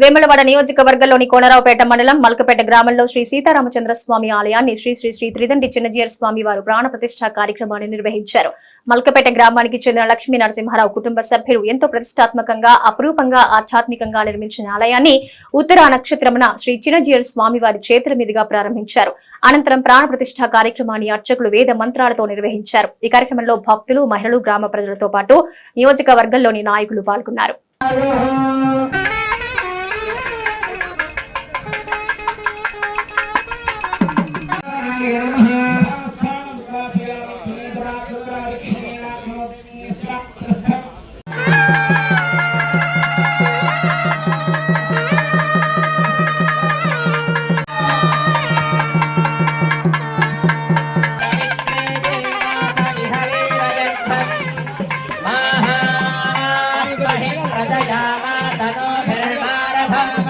వేములవాడ నియోజకవర్గంలోని కోనరావుపేట మండలం మల్కపేట గ్రామంలో శ్రీ సీతారామచంద్ర స్వామి ఆలయాన్ని శ్రీ శ్రీ శ్రీ త్రిదండి చిన్నజీయర్ స్వామి వారు ప్రాణ ప్రతిష్ఠా కార్యక్రమాన్ని నిర్వహించారు. మల్కపేట గ్రామానికి చెందిన లక్ష్మీ నరసింహారావు కుటుంబ సభ్యులు ఎంతో ప్రతిష్టాత్మకంగా అపురూపంగా ఆధ్యాత్మికంగా నిర్మించిన ఆలయాన్ని ఉత్తర నక్షత్రమున శ్రీ చిన్నజీయర్ స్వామి వారి చేతుల మీదుగా ప్రారంభించారు. అనంతరం ప్రాణ ప్రతిష్ఠా కార్యక్రమాన్ని అర్చకులు వేద మంత్రాలతో నిర్వహించారు. ఈ కార్యక్రమంలో భక్తులు మహిళలు గ్రామ ప్రజలతో పాటు నియోజకవర్గంలోని నాయకులు పాల్గొన్నారు.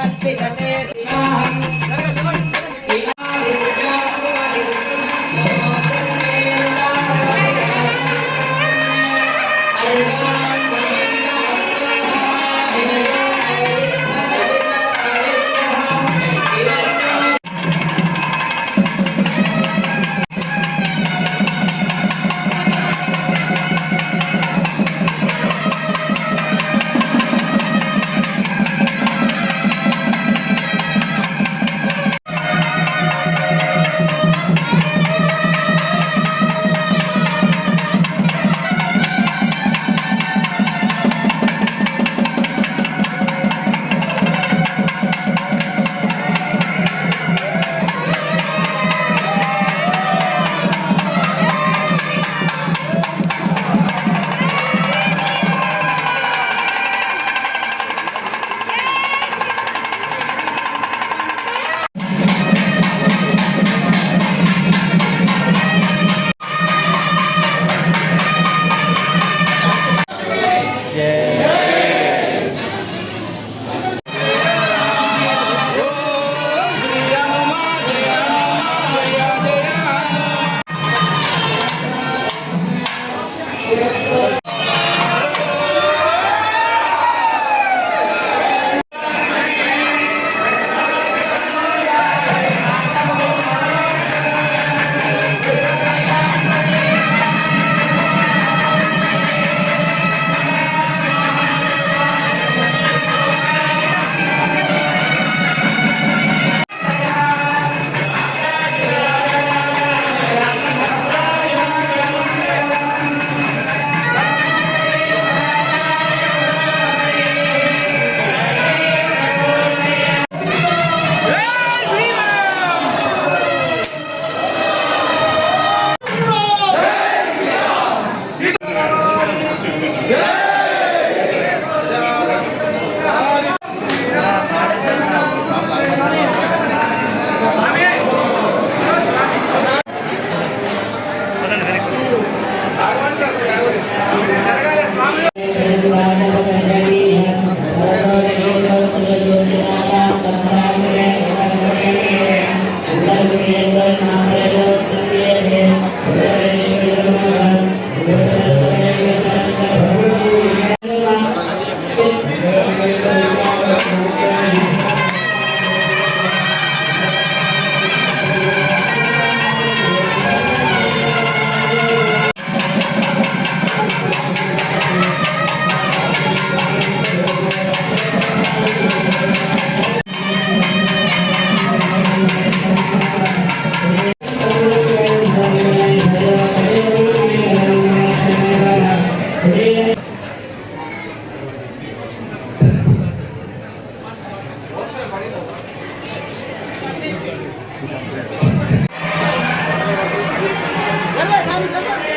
నమస్తే Давай, сами, давай.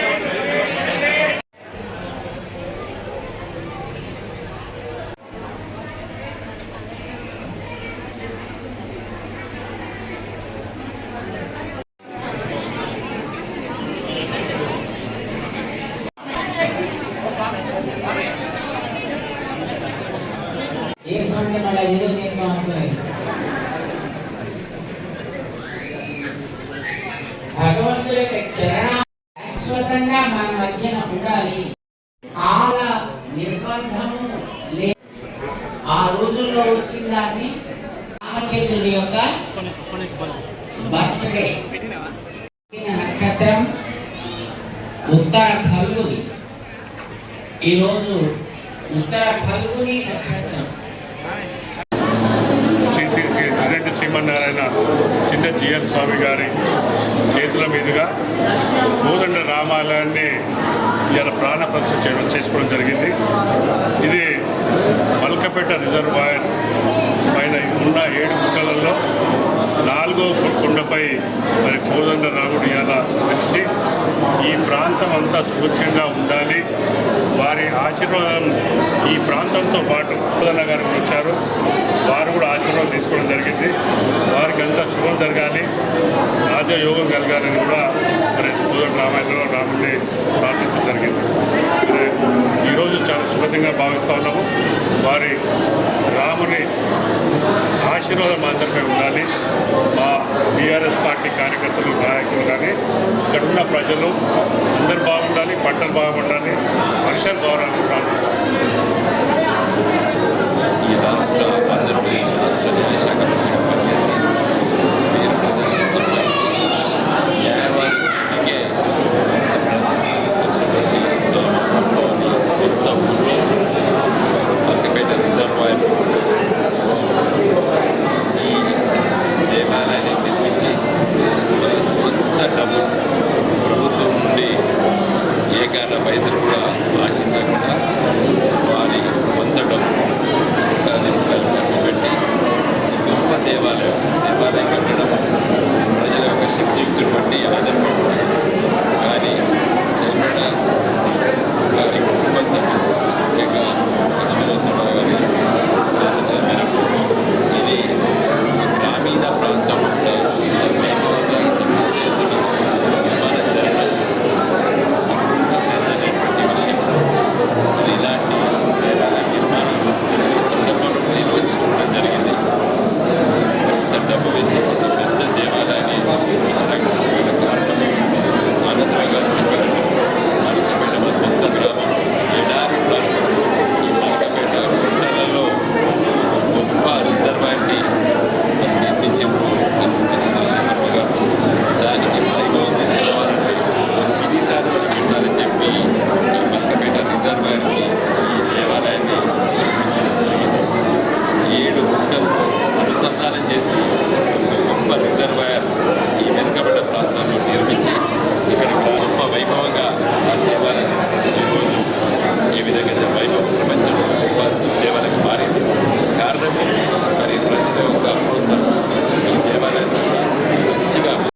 బర్త్డే. నక్షత్రం ఉత్తర ఫల్గుని. ఈరోజు ఉత్తర ఫల్గుని నక్షత్రం. శ్రీ శ్రీ శ్రీ శ్రీమన్నారాయణ చిన్న జిఎల్ స్వామి గారి చేతుల మీదుగా కోదండ రామాలయాన్ని ఇవాళ ప్రాణ ప్రతిష్ఠ చేయడం చేసుకోవడం జరిగింది. ఇది మల్కపేట రిజర్వాయర్ పైన ఉన్న ఏడు గుట్టలలో నాలుగో కొండపై మరి కోదండ రాముడు ఇలా వచ్చి ఈ ప్రాంతం అంతా సుభిక్షంగా ఉండాలి. వారి ఆశీర్వాదం ఈ ప్రాంతంతో పాటు కోదండ గారు వచ్చారు. వారు కూడా ఆశీర్వాదం తీసుకోవడం జరిగింది. వారికి అంతా శుభం జరగాలి. రాజయోగం కలగాలని కూడా మరి కోదండ రామాయణంలో రాముడిని ప్రార్థించడం జరిగింది. మరి ఈరోజు చాలా శుభంగా భావిస్తూ ఉన్నాము. వారి రాముని ఆశీర్వాదం మాత్రమే ఉండాలి. మా బీఆర్ఎస్ పార్టీ కార్యకర్తలు నాయకులు కానీ ఇక్కడ ఉన్న ప్రజలు అందరు బాగుండాలి పంటలు బాగుండాలి వర్షాలు బాగుండాలి